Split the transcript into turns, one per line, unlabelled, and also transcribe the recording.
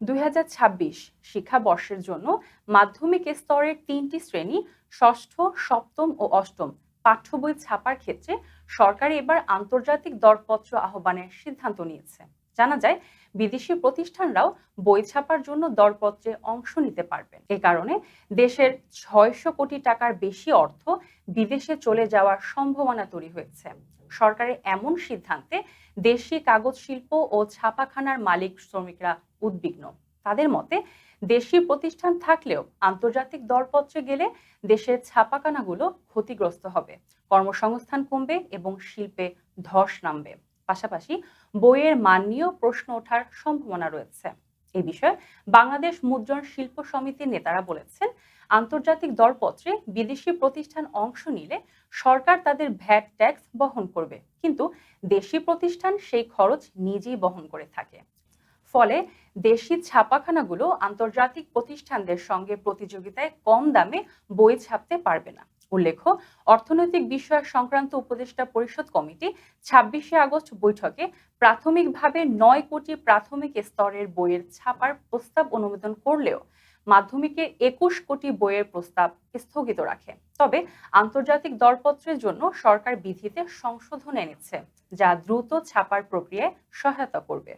দুই হাজার ছাব্বিশ শিক্ষাবর্ষের জন্য মাধ্যমিক স্তরের তিনটি শ্রেণি ষষ্ঠ সপ্তম ও অষ্টম পাঠ্য বই ছাপার ক্ষেত্রে সরকার এবার আন্তর্জাতিক দরপত্র আহ্বানের সিদ্ধান্ত নিয়েছে। জানা যায়, বিদেশি প্রতিষ্ঠানরাও বই ছাপার জন্য দরপত্রে অংশ নিতে পারবেন এ কারণে দেশের ছয়শো কোটি টাকার বেশি অর্থ বিদেশে চলে যাওয়ার সম্ভাবনা তৈরি হয়েছে। সরকারের এমন সিদ্ধান্তে দেশি কাগজ শিল্প ও ছাপাখানার মালিক শ্রমিকরা উদ্বিগ্ন। তাদের মতে দেশি প্রতিষ্ঠান থাকলেও আন্তর্জাতিক দরপত্রে গেলে দেশের ছাপাখানাগুলো ক্ষতিগ্রস্ত হবে। কর্মসংস্থান কমবে এবং শিল্পে ধস নামবে। পাশাপাশি বইয়ের মান নিয়েও প্রশ্ন ওঠার সম্ভাবনা রয়েছে। এ বিষয়ে বাংলাদেশ মুদ্রণ শিল্প সমিতির নেতারা বলেছেন, আন্তর্জাতিক দরপত্রে বিদেশি প্রতিষ্ঠান অংশ নিলে সরকার তাদের ভ্যাট ট্যাক্স বহন করবে। কিন্তু দেশি প্রতিষ্ঠান সেই খরচ নিজেই বহন করে থাকে। ফলে দেশি ছাপাখানাগুলো আন্তর্জাতিক প্রতিষ্ঠানদের সঙ্গে প্রতিযোগিতায় কম দামে বই ছাপতে পারবে না। উল্লেখ্য, অর্থনৈতিক বিষয় সংক্রান্ত উপদেষ্টা পরিষদ কমিটি ছাব্বিশে আগস্ট বৈঠকে প্রাথমিকভাবে নয় কোটি প্রাথমিক স্তরের বইয়ের ছাপার প্রস্তাব অনুমোদন করলেও মাধ্যমিকে একুশ কোটি বইয়ের প্রস্তাব স্থগিত রাখে। তবে আন্তর্জাতিক দরপত্রের জন্য সরকার বিধিতে সংশোধন এনেছে, যা দ্রুত ছাপার প্রক্রিয়ায় সহায়তা করবে।